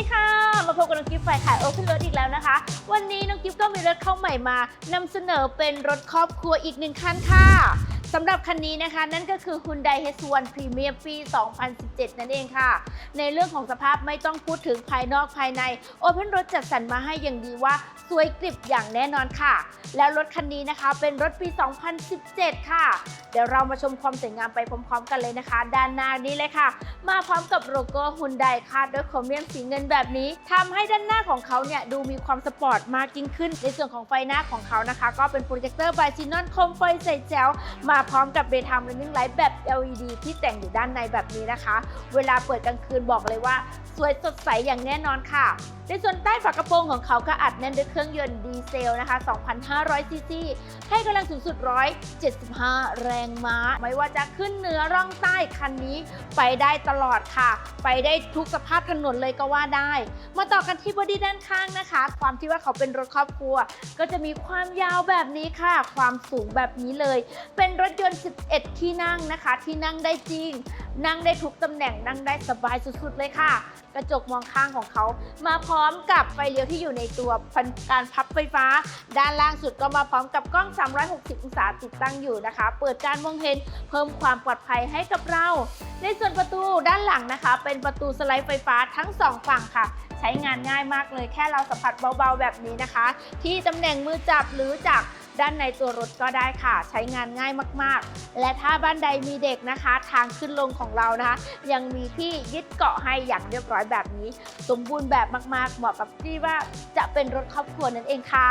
ีค่ะ มาพบกับน้องกิฟต์ฝ่ายขายโอเพนรถอีกแล้วนะคะ วันนี้น้องกิฟต์ก็มีรถเข้าใหม่มา นำเสนอเป็นรถครอบครัวอีกหนึ่งคันค่ะ สำหรับคันนี้นะคะนั่นก็คือ Hyundai H1 Premium ปี 2017 นั่นเองค่ะ ในเรื่องของสภาพไม่ต้องพูดถึงภายนอกภายใน Open รถจัดสรรมาให้อย่างดีว่าสวยกริบอย่างแน่นอนค่ะ แล้วรถคันนี้นะคะเป็นรถปี 2017 ค่ะ เดี๋ยวเรามาชมความสวยงามไปพร้อมๆ กันเลยนะคะ ด้านหน้านี้เลยค่ะ มาพร้อมกับโลโก้ฮุนไดค่ะด้วยโครเมียมสีเงินแบบนี้ทำให้ด้านหน้าของเขาเนี่ยดูมีความสปอร์ตมากยิ่งขึ้น ในส่วนของไฟหน้าของเขานะคะ ก็เป็นโปรเจคเตอร์บายซีนอนคมไฟใส่แจ๋วมาพร้อมกับเบทามเรนนิ่งไลท์แบบ LED ที่แต่งอยู่ด้านในแบบนี้นะคะ เวลาเปิดกลางคืนบอกเลยว่า สวยสดใสอย่างแน่นอนค่ะ ในส่วนใต้ฝากระโปรงของเขาก็อัดแน่นด้วยเครื่องยนต์ดีเซลนะคะ 2,500ซีซีให้กำลังสูงสุด 175 แรงม้า ไม่ว่าจะขึ้นเหนือร่องใต้คันนี้ไปได้ตลอดค่ะ ไปได้ทุกสภาพถนนเลยก็ว่าได้ มาต่อกันที่บอดี้ด้านข้างนะคะ ความที่ว่าเขาเป็นรถครอบครัว ก็จะมีความยาวแบบนี้ค่ะ ความสูงแบบนี้เลย เป็นรถยนต์ 11 ที่นั่งนะคะ ที่นั่งได้จริง นั่งได้ทุกตำแหน่งนั่งได้สบายสุดๆเลยค่ะ กระจกมองข้างของเขามาพร้อม้อมกับไฟเลี้ยวที่อยู่ในตัวพันการพับไฟฟ้า ด้านล่างสุดก็มาพร้อมกับกล้อง 360 องศาติดตั้งอยู่นะคะ เปิดการมองเห็นเพิ่มความปลอดภัยให้กับเรา ในส่วนประตูด้านหลังนะคะ เป็นประตูสไลด์ไฟฟ้าทั้งสองฝั่งค่ะใช้งานง่ายมากเลยแค่เราสัมผัสเบาๆแบบนี้นะคะ ที่ตำแหน่งมือจับหรือจาก ด้านในตัวรถก็ได้ค่ะ ใช้งานง่ายมากๆ และถ้าบ้านใดมีเด็กนะคะ ทางขึ้นลงของเรานะคะ ยังมีที่ยึดเกาะให้อย่างเรียบร้อยแบบนี้ สมบูรณ์แบบมากๆ เหมาะกับที่ว่าจะเป็นรถครอบครัวนั่นเองค่ะ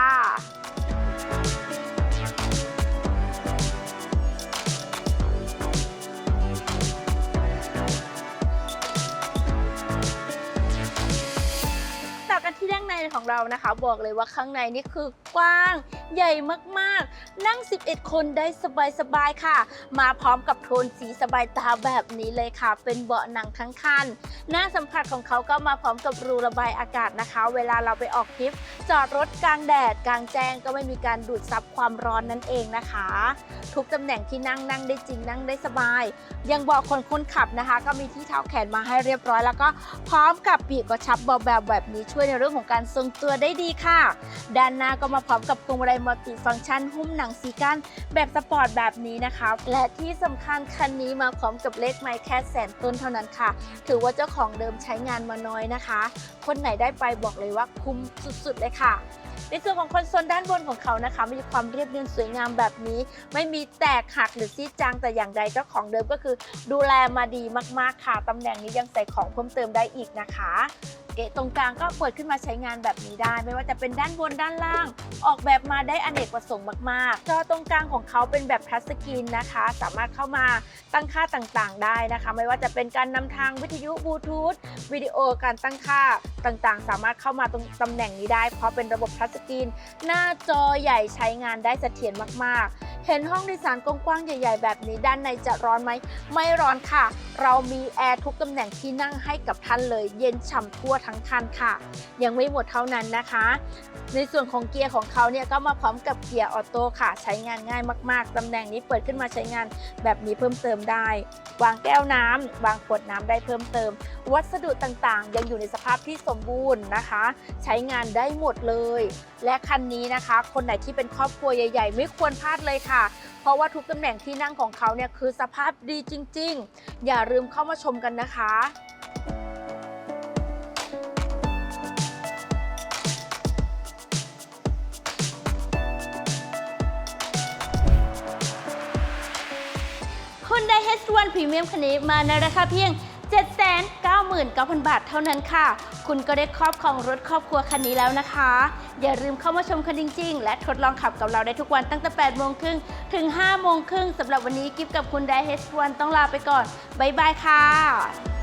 9ของเรานะคะ บอกเลยว่าข้างในนี่คือกว้าง ใหญ่มากๆ นั่ง 11 คนได้สบายๆค่ะ มาพร้อมกับโทนสีสบายตาแบบนี้เลยค่ะ เป็นเบาะหนังทั้งคัน หน้าสัมผัสของเขาก็มาพร้อมกับรูระบายอากาศนะคะ เวลาเราไปออกทริป จอดรถกลางแดดกลางแจ้งก็ไม่มีการดูดซับความร้อนนั่นเองนะคะ ทุกตำแหน่งที่นั่งนั่งได้จริงนั่งได้สบาย ยังบอกคนคนขับนะคะ ก็มีที่เท้าแขนมาให้เรียบร้อย แล้วก็พร้อมกับปีกกระชับเบาๆแบบนี้ช่วยในเรื่องของการทรงตัวได้ดีค่ะ ด้านหน้าก็มาพร้อมกับพวงมาลัยมัลติฟังก์ชัน หุ้มหนังสีก้านแบบสปอร์ตแบบนี้นะคะ และที่สำคัญคันนี้มาพร้อมกับเลขไมล์แค่แสนต้นเท่านั้นค่ะ ถือว่าเจ้าของเดิมใช้งานมาน้อยนะคะ คนไหนได้ไปบอกเลยว่าคุ้มสุดๆเลยค่ะ ในส่วนของคอนโซลด้านบนของเขานะคะมีความเรียบเรียงสวยงามแบบนี้ ไม่มีแตกหักหรือซีดจางแต่อย่างใดเจ้าของเดิมก็คือ ดูแลมาดีมากๆค่ะตำแหน่งนี้ยังใส่ของเพิ่มเติมได้อีกนะคะเกะตรงกลางก็เปิดขึ้นมาใช้งานแบบนี้ได้ ไม่ว่าจะเป็นด้านบนด้านล่าง ออกแบบมาได้อเนกประสงค์มากๆจอตรงกลางของเขาเป็นแบบทัชสกรีนนะคะ สามารถเข้ามาตั้งค่าต่างๆ ได้นะคะ ไม่ว่าจะเป็นการนำทางวิทยุบลูทูธวิดีโอการตั้งค่าต่างๆ สามารถเข้ามาตรงตำแหน่งนี้ได้ เพราะเป็นระบบทัชสกรีน หน้าจอใหญ่ใช้งานได้เสถียรมากๆ เห็นห้องโดยสารกว้างๆใหญ่ ๆ แบบนี้ด้านในจะร้อนไหม ไม่ร้อนค่ะ เรามีแอร์ทุกตำแหน่งที่นั่งให้กับท่านเลย เย็นฉ่ำทั่วทั้งคันค่ะ ยังไม่หมดเท่านั้นนะคะ ในส่วนของเกียร์ของเขาเนี่ยก็มาพร้อมกับเกียร์ออโต้ค่ะ ใช้งานง่ายมาก ๆตำแหน่งนี้เปิดขึ้นมาใช้งานแบบนี้เพิ่มเติมได้ วางแก้วน้ำวางขวดน้ำได้เพิ่มเติม วัสดุต่างๆ ยังอยู่ในสภาพที่สมบูรณ์นะคะ ใช้งานได้หมดเลย และคันนี้นะคะ คนไหนที่เป็นครอบครัวใหญ่ ๆ ไม่ควรพลาดเลยค่ะเพราะว่าทุกตำแหน่งที่นั่งของเขาเนี่ยคือสภาพดีจริง ๆ อย่าลืมเข้ามาชมกันนะคะคุณได้ H1 Premium คันนี้มาในราคาเพียง 99,000 บาทเท่านั้นค่ะ คุณก็ได้ครอบครองรถครอบครัวคันนี้แล้วนะคะ อย่าลืมเข้ามาชมคันจริง ๆ และทดลองขับกับเราได้ทุกวันตั้งแต่ 8 โมงครึ่งถึง 5 โมงครึ่งสำหรับวันนี้กิฟกับคุณได้ H1 ต้องลาไปก่อน บ๊ายบายค่ะ